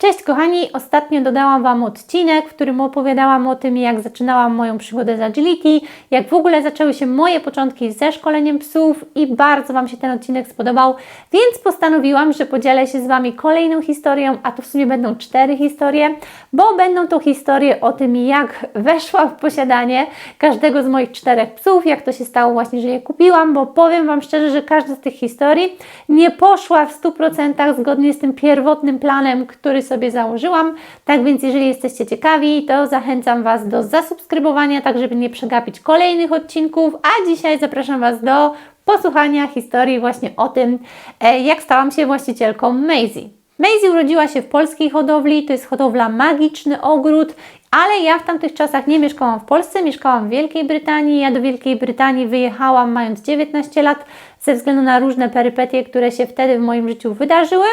Cześć kochani, ostatnio dodałam Wam odcinek, w którym opowiadałam o tym, jak zaczynałam moją przygodę z agility, jak w ogóle zaczęły się moje początki ze szkoleniem psów i bardzo Wam się ten odcinek spodobał, więc postanowiłam, że podzielę się z Wami kolejną historią, a to w sumie będą cztery historie, bo będą to historie o tym, jak weszłam w posiadanie każdego z moich czterech psów, jak to się stało właśnie, że je kupiłam, bo powiem Wam szczerze, że każda z tych historii nie poszła w 100% zgodnie z tym pierwotnym planem, który sobie założyłam. Tak więc, jeżeli jesteście ciekawi, to zachęcam Was do zasubskrybowania, tak żeby nie przegapić kolejnych odcinków. A dzisiaj zapraszam Was do posłuchania historii właśnie o tym, e, jak stałam się właścicielką Maisie. Maisie urodziła się w polskiej hodowli, to jest hodowla Magiczny Ogród, ale ja w tamtych czasach nie mieszkałam w Polsce, mieszkałam w Wielkiej Brytanii. Ja do Wielkiej Brytanii wyjechałam mając 19 lat ze względu na różne perypetie, które się wtedy w moim życiu wydarzyły.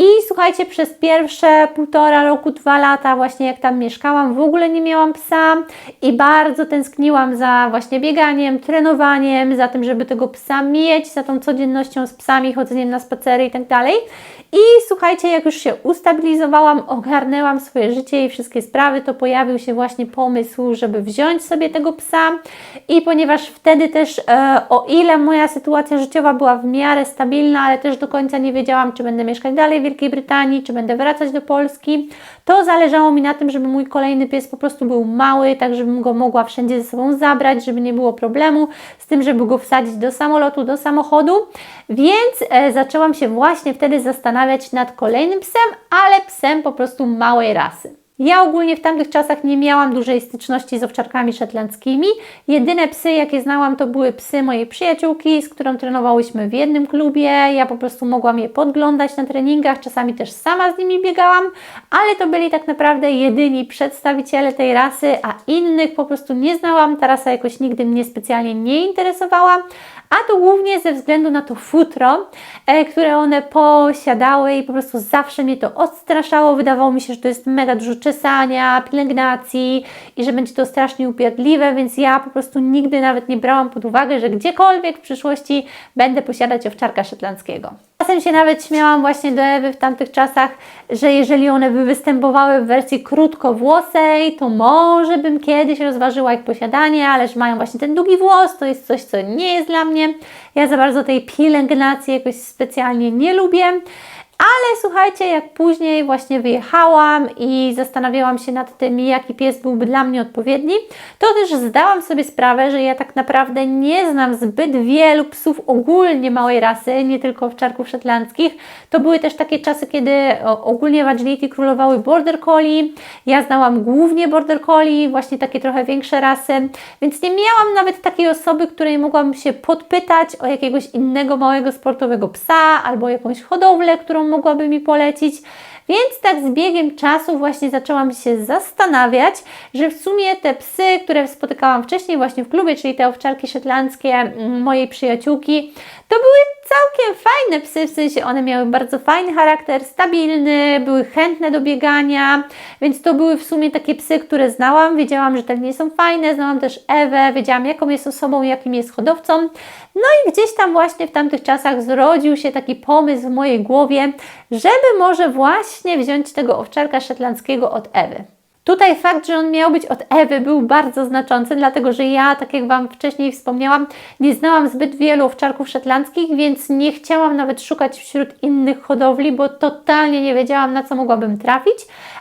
I słuchajcie, przez pierwsze półtora roku, dwa lata, właśnie jak tam mieszkałam, w ogóle nie miałam psa i bardzo tęskniłam za właśnie bieganiem, trenowaniem, za tym, żeby tego psa mieć, za tą codziennością z psami, chodzeniem na spacery i tak dalej. I słuchajcie, jak już się ustabilizowałam, ogarnęłam swoje życie i wszystkie sprawy, to pojawił się właśnie pomysł, żeby wziąć sobie tego psa. I ponieważ wtedy też, e, o ile moja sytuacja życiowa była w miarę stabilna, ale też do końca nie wiedziałam, czy będę mieszkać dalej Wielkiej Brytanii, czy będę wracać do Polski, to zależało mi na tym, żeby mój kolejny pies po prostu był mały, tak żebym go mogła wszędzie ze sobą zabrać, żeby nie było problemu z tym, żeby go wsadzić do samolotu, do samochodu. Więc e, zaczęłam się właśnie wtedy zastanawiać nad kolejnym psem, ale psem po prostu małej rasy. Ja ogólnie w tamtych czasach nie miałam dużej styczności z owczarkami szetlandzkimi. Jedyne psy, jakie znałam, to były psy mojej przyjaciółki, z którą trenowałyśmy w jednym klubie. Ja po prostu mogłam je podglądać na treningach, czasami też sama z nimi biegałam, ale to byli tak naprawdę jedyni przedstawiciele tej rasy, a innych po prostu nie znałam. Ta rasa jakoś nigdy mnie specjalnie nie interesowała. A to głównie ze względu na to futro, e, które one posiadały i po prostu zawsze mnie to odstraszało. Wydawało mi się, że to jest mega dużo czesania, pielęgnacji i że będzie to strasznie upierdliwe, więc ja po prostu nigdy nawet nie brałam pod uwagę, że gdziekolwiek w przyszłości będę posiadać owczarka szetlandzkiego. Czasem się nawet śmiałam właśnie do Ewy w tamtych czasach, że jeżeli one by występowały w wersji krótkowłosej, to może bym kiedyś rozważyła ich posiadanie, ale że mają właśnie ten długi włos, to jest coś, co nie jest dla mnie. Ja za bardzo tej pielęgnacji jakoś specjalnie nie lubię. Ale słuchajcie, jak później właśnie wyjechałam i zastanawiałam się nad tym, jaki pies byłby dla mnie odpowiedni, to też zdałam sobie sprawę, że ja tak naprawdę nie znam zbyt wielu psów ogólnie małej rasy, nie tylko owczarków szetlandzkich. To były też takie czasy, kiedy ogólnie w agility królowały border collie. Ja znałam głównie border collie, właśnie takie trochę większe rasy, więc nie miałam nawet takiej osoby, której mogłam się podpytać o jakiegoś innego małego sportowego psa albo jakąś hodowlę, którą mogłaby mi polecić. Więc tak z biegiem czasu właśnie zaczęłam się zastanawiać, że w sumie te psy, które spotykałam wcześniej właśnie w klubie, czyli te owczarki szetlandzkie mm, mojej przyjaciółki, to były całkiem fajne psy, w sensie one miały bardzo fajny charakter, stabilny, były chętne do biegania, więc to były w sumie takie psy, które znałam, wiedziałam, że te nie są fajne, znałam też Ewę, wiedziałam jaką jest osobą, jakim jest hodowcą, no i gdzieś tam właśnie w tamtych czasach zrodził się taki pomysł w mojej głowie, żeby może właśnie wziąć tego owczarka szetlandzkiego od Ewy. Tutaj fakt, że on miał być od Ewy był bardzo znaczący, dlatego że ja, tak jak Wam wcześniej wspomniałam, nie znałam zbyt wielu owczarków szetlandzkich, więc nie chciałam nawet szukać wśród innych hodowli, bo totalnie nie wiedziałam, na co mogłabym trafić.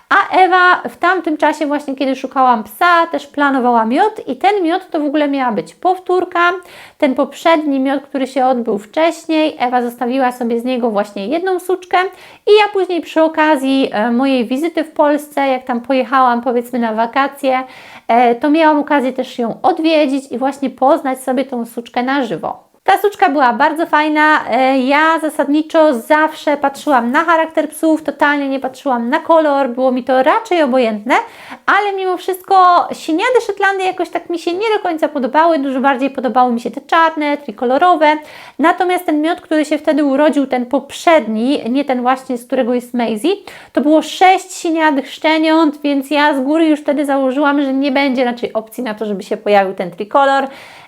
A Ewa w tamtym czasie, właśnie kiedy szukałam psa, też planowała miod i ten miod to w ogóle miała być powtórka. Ten poprzedni miod, który się odbył wcześniej, Ewa zostawiła sobie z niego właśnie jedną suczkę i ja później przy okazji e, mojej wizyty w Polsce, jak tam pojechałam powiedzmy na wakacje, e, to miałam okazję też ją odwiedzić i właśnie poznać sobie tą suczkę na żywo. Ta suczka była bardzo fajna. E, ja zasadniczo zawsze patrzyłam na charakter psów, totalnie nie patrzyłam na kolor, było mi to raczej obojętne, ale mimo wszystko siniady Szetlandy jakoś tak mi się nie do końca podobały, dużo bardziej podobały mi się te czarne, trikolorowe. Natomiast ten miod, który się wtedy urodził, ten poprzedni, nie ten właśnie, z którego jest Maisie, to było sześć siniadych szczeniąt, więc ja z góry już wtedy założyłam, że nie będzie raczej opcji na to, żeby się pojawił ten trikolor.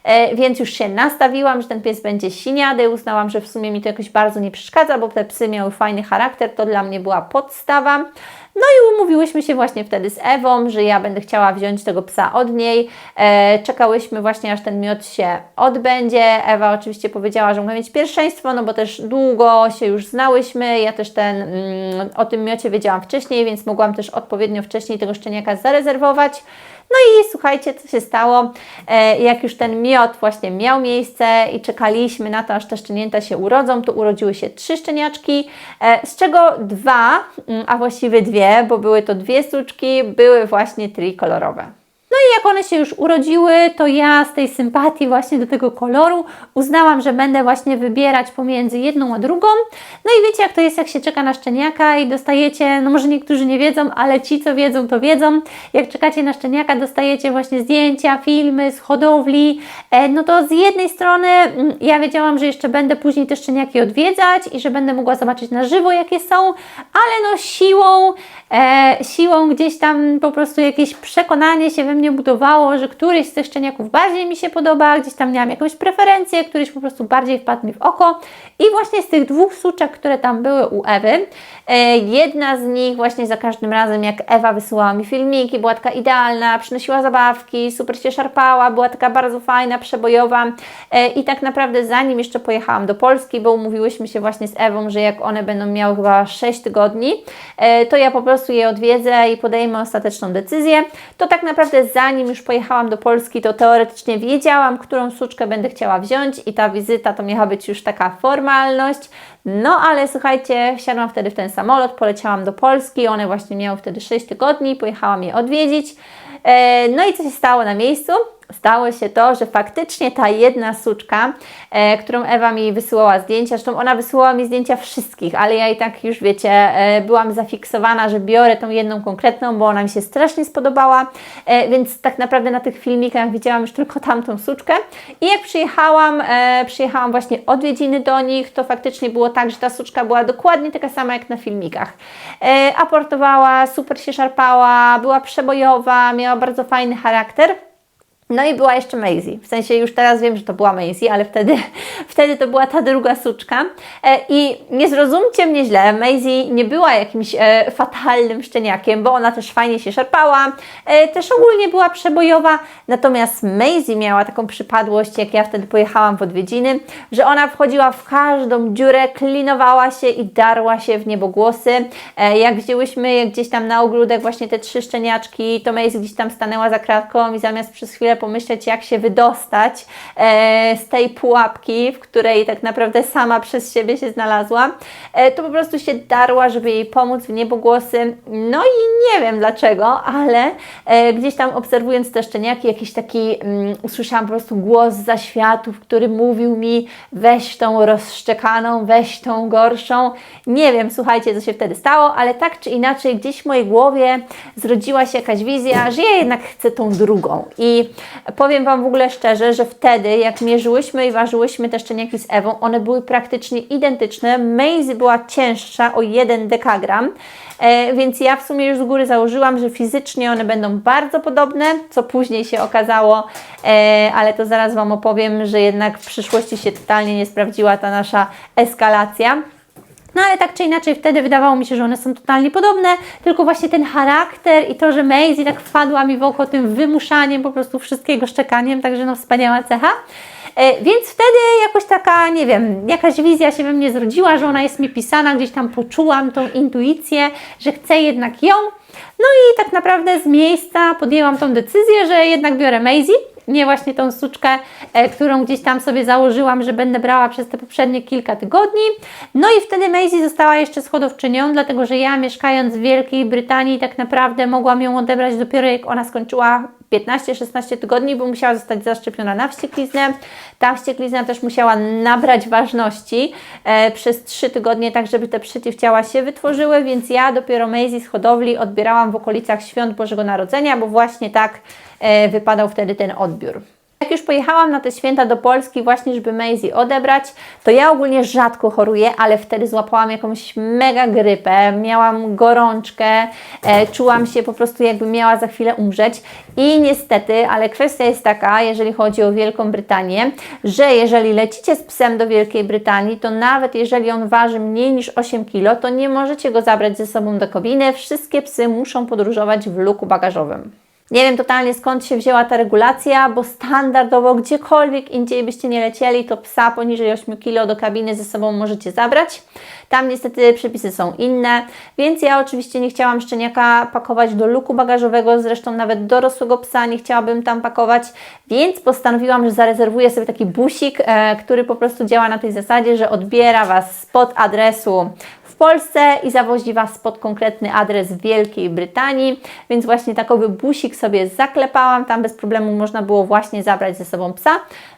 E, więc już się nastawiłam, że ten pies będzie siniady. Uznałam, że w sumie mi to jakoś bardzo nie przeszkadza, bo te psy miały fajny charakter, to dla mnie była podstawa. No i umówiłyśmy się właśnie wtedy z Ewą, że ja będę chciała wziąć tego psa od niej. E, czekałyśmy właśnie, aż ten miod się odbędzie. Ewa oczywiście powiedziała, że mogę mieć pierwszeństwo, no bo też długo się już znałyśmy. Ja też ten, mm, o tym miocie wiedziałam wcześniej, więc mogłam też odpowiednio wcześniej tego szczeniaka zarezerwować. No i słuchajcie, co się stało, e, jak już ten miod właśnie miał miejsce i czekaliśmy na to, aż te szczenięta się urodzą, to urodziły się trzy szczeniaczki, e, z czego dwa, mm, a właściwie dwie, bo były to dwie suczki, były właśnie trikolorowe. No i jak one się już urodziły, to ja z tej sympatii właśnie do tego koloru uznałam, że będę właśnie wybierać pomiędzy jedną a drugą. No i wiecie jak to jest, jak się czeka na szczeniaka i dostajecie, no może niektórzy nie wiedzą, ale ci co wiedzą, to wiedzą. Jak czekacie na szczeniaka, dostajecie właśnie zdjęcia, filmy z hodowli. E, no to z jednej strony mm, ja wiedziałam, że jeszcze będę później te szczeniaki odwiedzać i że będę mogła zobaczyć na żywo jakie są, ale no siłą, e, siłą gdzieś tam po prostu jakieś przekonanie się we mnie budowało, że któryś z tych szczeniaków bardziej mi się podoba, gdzieś tam miałam jakąś preferencję, któryś po prostu bardziej wpadł mi w oko. I właśnie z tych dwóch suczek, które tam były u Ewy, e, jedna z nich właśnie za każdym razem, jak Ewa wysyłała mi filmiki, była taka idealna, przynosiła zabawki, super się szarpała, była taka bardzo fajna, przebojowa. E, I tak naprawdę zanim jeszcze pojechałam do Polski, bo umówiłyśmy się właśnie z Ewą, że jak one będą miały chyba 6 tygodni, e, to ja po prostu je odwiedzę i podejmę ostateczną decyzję. To tak naprawdę zanim już pojechałam do Polski, to teoretycznie wiedziałam, którą suczkę będę chciała wziąć i ta wizyta to miała być już taka formalność. No ale słuchajcie, wsiadłam wtedy w ten samolot, poleciałam do Polski, one właśnie miały wtedy 6 tygodni, pojechałam je odwiedzić. E, No i co się stało na miejscu? Stało się to, że faktycznie ta jedna suczka, e, którą Ewa mi wysyłała zdjęcia, zresztą ona wysyłała mi zdjęcia wszystkich, ale ja i tak już wiecie, e, byłam zafiksowana, że biorę tą jedną konkretną, bo ona mi się strasznie spodobała, e, więc tak naprawdę na tych filmikach widziałam już tylko tamtą suczkę. I jak przyjechałam, e, przyjechałam właśnie odwiedziny do nich, to faktycznie było tak, że ta suczka była dokładnie taka sama jak na filmikach. E, aportowała, super się szarpała, była przebojowa, miała bardzo fajny charakter. No i była jeszcze Maisie. W sensie już teraz wiem, że to była Maisie, ale wtedy, wtedy to była ta druga suczka. E, I nie zrozumcie mnie źle, Maisie nie była jakimś e, fatalnym szczeniakiem, bo ona też fajnie się szarpała, e, też ogólnie była przebojowa. Natomiast Maisie miała taką przypadłość, jak ja wtedy pojechałam w odwiedziny, że ona wchodziła w każdą dziurę, klinowała się i darła się w niebogłosy. Jak wzięłyśmy gdzieś tam na ogródek właśnie te trzy szczeniaczki, to Maisie gdzieś tam stanęła za kratką i zamiast przez chwilę pomyśleć, jak się wydostać e, z tej pułapki, w której tak naprawdę sama przez siebie się znalazła, e, to po prostu się darła, żeby jej pomóc w niebogłosy. No i nie wiem dlaczego, ale e, gdzieś tam obserwując te szczeniaki, jakiś taki mm, usłyszałam po prostu głos z zaświatów, który mówił mi weź tą rozszczekaną, weź tą gorszą. Nie wiem, słuchajcie, co się wtedy stało, ale tak czy inaczej gdzieś w mojej głowie zrodziła się jakaś wizja, że ja jednak chcę tą drugą. I powiem Wam w ogóle szczerze, że wtedy, jak mierzyłyśmy i ważyłyśmy te szczeniaki z Ewą, one były praktycznie identyczne. Maisie była cięższa o 1 dekagram, e, więc ja w sumie już z góry założyłam, że fizycznie one będą bardzo podobne, co później się okazało, e, ale to zaraz Wam opowiem, że jednak w przyszłości się totalnie nie sprawdziła ta nasza eskalacja. No ale tak czy inaczej wtedy wydawało mi się, że one są totalnie podobne, tylko właśnie ten charakter i to, że Maisie tak wpadła mi w oko tym wymuszaniem po prostu wszystkiego szczekaniem, także no wspaniała cecha. E, więc wtedy jakoś taka, nie wiem, jakaś wizja się we mnie zrodziła, że ona jest mi pisana, gdzieś tam poczułam tą intuicję, że chcę jednak ją. No i tak naprawdę z miejsca podjęłam tą decyzję, że jednak biorę Maisie nie właśnie tą suczkę, e, którą gdzieś tam sobie założyłam, że będę brała przez te poprzednie kilka tygodni. No i wtedy Maisie została jeszcze z hodowczynią, dlatego że ja mieszkając w Wielkiej Brytanii tak naprawdę mogłam ją odebrać dopiero jak ona skończyła 15-16 tygodni, bo musiała zostać zaszczepiona na wściekliznę. Ta wścieklizna też musiała nabrać ważności e, przez 3 tygodnie, tak żeby te przeciwciała się wytworzyły, więc ja dopiero Maisie z hodowli odbierałam w okolicach świąt Bożego Narodzenia, bo właśnie tak wypadał wtedy ten odbiór. jak już pojechałam na te święta do Polski właśnie, żeby Maisie odebrać, to ja ogólnie rzadko choruję, ale wtedy złapałam jakąś mega grypę, miałam gorączkę, e, czułam się po prostu jakby miała za chwilę umrzeć i niestety, ale kwestia jest taka, jeżeli chodzi o Wielką Brytanię, że jeżeli lecicie z psem do Wielkiej Brytanii, to nawet jeżeli on waży mniej niż 8 kg, to nie możecie go zabrać ze sobą do kabiny. Wszystkie psy muszą podróżować w luku bagażowym. Nie wiem totalnie skąd się wzięła ta regulacja, bo standardowo gdziekolwiek indziej byście nie lecieli, to psa poniżej 8 kg do kabiny ze sobą możecie zabrać. Tam niestety przepisy są inne, więc ja oczywiście nie chciałam szczeniaka pakować do luku bagażowego, zresztą nawet dorosłego psa nie chciałabym tam pakować, więc postanowiłam, że zarezerwuję sobie taki busik, e, który po prostu działa na tej zasadzie, że odbiera Was spod adresu Polsce i zawozi Was pod konkretny adres w Wielkiej Brytanii, więc właśnie takowy busik sobie zaklepałam, tam bez problemu można było właśnie zabrać ze sobą psa.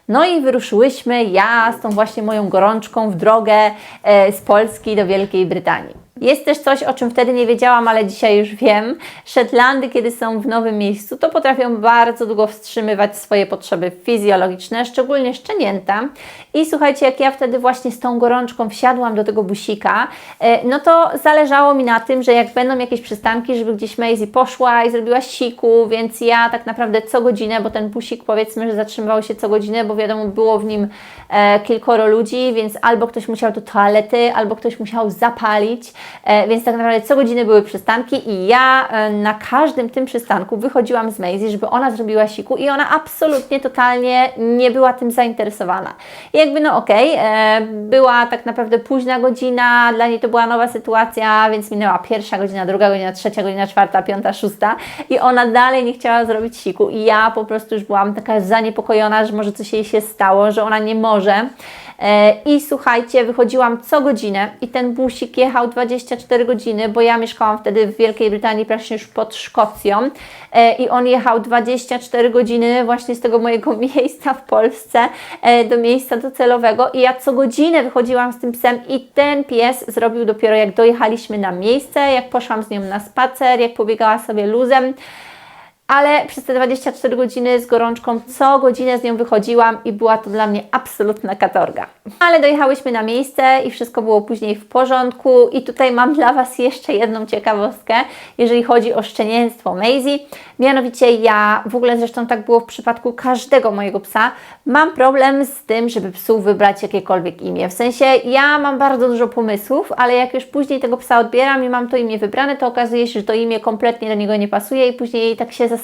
No i wyruszyłyśmy ja z tą właśnie moją gorączką w drogę e, z Polski do Wielkiej Brytanii. Jest też coś, o czym wtedy nie wiedziałam, ale dzisiaj już wiem. Szetlandy, kiedy są w nowym miejscu, to potrafią bardzo długo wstrzymywać swoje potrzeby fizjologiczne, szczególnie szczenięta. I słuchajcie, jak ja wtedy właśnie z tą gorączką wsiadłam do tego busika, e, no to zależało mi na tym, że jak będą jakieś przystanki, żeby gdzieś Maisie poszła i zrobiła siku, więc ja tak naprawdę co godzinę, bo ten busik powiedzmy, że zatrzymywał się co godzinę, bo wiadomo, było w nim e, kilkoro ludzi, więc albo ktoś musiał do toalety, albo ktoś musiał zapalić. E, więc tak naprawdę co godzinę były przystanki i ja e, na każdym tym przystanku wychodziłam z Maisie, żeby ona zrobiła siku i ona absolutnie, totalnie nie była tym zainteresowana. I jakby no okej, okay, była tak naprawdę późna godzina, dla niej to była nowa sytuacja, więc minęła pierwsza godzina, druga godzina, trzecia godzina, czwarta, piąta, szósta i ona dalej nie chciała zrobić siku i ja po prostu już byłam taka zaniepokojona, że może coś jej się stało, że ona nie może. E, I słuchajcie, wychodziłam co godzinę i ten busik jechał 24 godziny, bo ja mieszkałam wtedy w Wielkiej Brytanii, praktycznie już pod Szkocją e, i on jechał 24 godziny właśnie z tego mojego miejsca w Polsce e, do miejsca docelowego. I ja co godzinę wychodziłam z tym psem i ten pies zrobił dopiero jak dojechaliśmy na miejsce, jak poszłam z nią na spacer, jak pobiegała sobie luzem ale przez te 24 godziny z gorączką co godzinę z nią wychodziłam i była to dla mnie absolutna katorga. Ale dojechałyśmy na miejsce i wszystko było później w porządku i tutaj mam dla Was jeszcze jedną ciekawostkę, jeżeli chodzi o szczenięctwo Maisie. Mianowicie ja, w ogóle zresztą tak było w przypadku każdego mojego psa, mam problem z tym, żeby psu wybrać jakiekolwiek imię. W sensie ja mam bardzo dużo pomysłów, ale jak już później tego psa odbieram i mam to imię wybrane, to okazuje się, że to imię kompletnie do niego nie pasuje i później tak się zastanawiam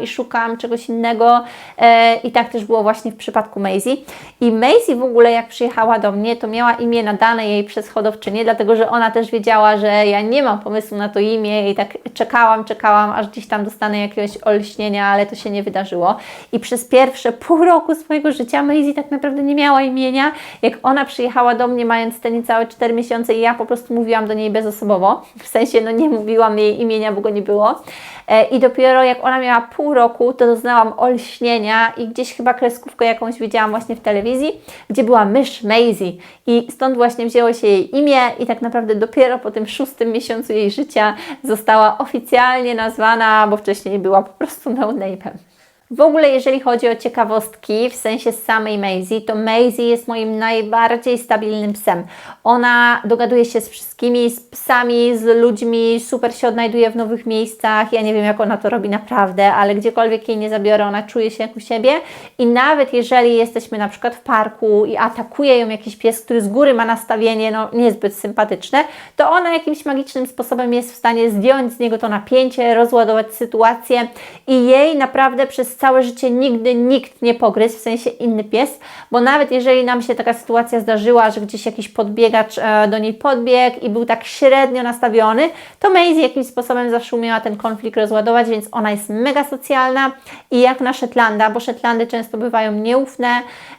i szukam czegoś innego. E, I tak też było właśnie w przypadku Maisie. I Maisie w ogóle jak przyjechała do mnie, to miała imię nadane jej przez hodowczynię, dlatego że ona też wiedziała, że ja nie mam pomysłu na to imię i tak czekałam, czekałam, aż gdzieś tam dostanę jakiegoś olśnienia, ale to się nie wydarzyło. I przez pierwsze pół roku swojego życia Maisie tak naprawdę nie miała imienia. Jak ona przyjechała do mnie, mając te niecałe 4 miesiące, i ja po prostu mówiłam do niej bezosobowo, w sensie no nie mówiłam jej imienia, bo go nie było. E, I dopiero jak ona miała pół roku, to doznałam olśnienia i gdzieś chyba kreskówkę jakąś widziałam właśnie w telewizji, gdzie była mysz Maisie i stąd właśnie wzięło się jej imię i tak naprawdę dopiero po tym szóstym miesiącu jej życia została oficjalnie nazwana, bo wcześniej była po prostu no name'em. W ogóle, jeżeli chodzi o ciekawostki w sensie samej Maisie, to Maisie jest moim najbardziej stabilnym psem. Ona dogaduje się z wszystkimi, z psami, z ludźmi, super się odnajduje w nowych miejscach. Ja nie wiem, jak ona to robi naprawdę, ale gdziekolwiek jej nie zabiorę, ona czuje się jak u siebie. I nawet jeżeli jesteśmy na przykład w parku i atakuje ją jakiś pies, który z góry ma nastawienie no, niezbyt sympatyczne, to ona jakimś magicznym sposobem jest w stanie zdjąć z niego to napięcie, rozładować sytuację i jej naprawdę przez całe życie nigdy nikt nie pogryzł, w sensie inny pies, bo nawet jeżeli nam się taka sytuacja zdarzyła, że gdzieś jakiś podbiegacz e, do niej podbiegł i był tak średnio nastawiony, to Maisie jakimś sposobem zawsze umiała ten konflikt rozładować, więc ona jest mega socjalna i jak na Shetlanda, bo Shetlandy często bywają nieufne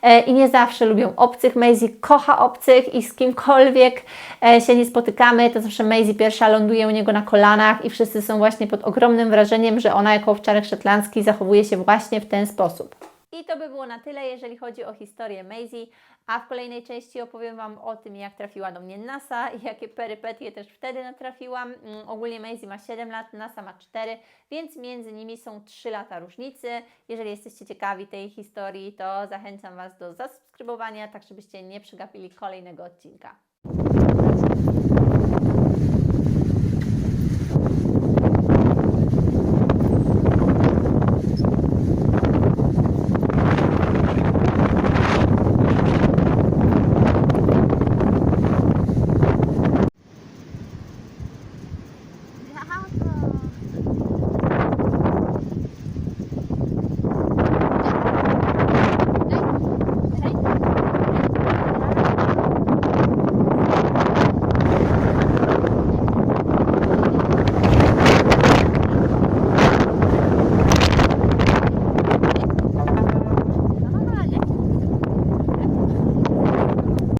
e, i nie zawsze lubią obcych. Maisie kocha obcych i z kimkolwiek e, się nie spotykamy, to zawsze Maisie pierwsza ląduje u niego na kolanach i wszyscy są właśnie pod ogromnym wrażeniem, że ona jako owczarek szetlandzki zachowuje się właśnie w ten sposób. I to by było na tyle, jeżeli chodzi o historię Maisie. a w kolejnej części opowiem Wam o tym, jak trafiła do mnie NASA i jakie perypetie też wtedy natrafiłam. Mm, Ogólnie Maisie ma 7 lat, NASA ma 4, więc między nimi są 3 lata różnicy. Jeżeli jesteście ciekawi tej historii, to zachęcam Was do zasubskrybowania, tak żebyście nie przegapili kolejnego odcinka.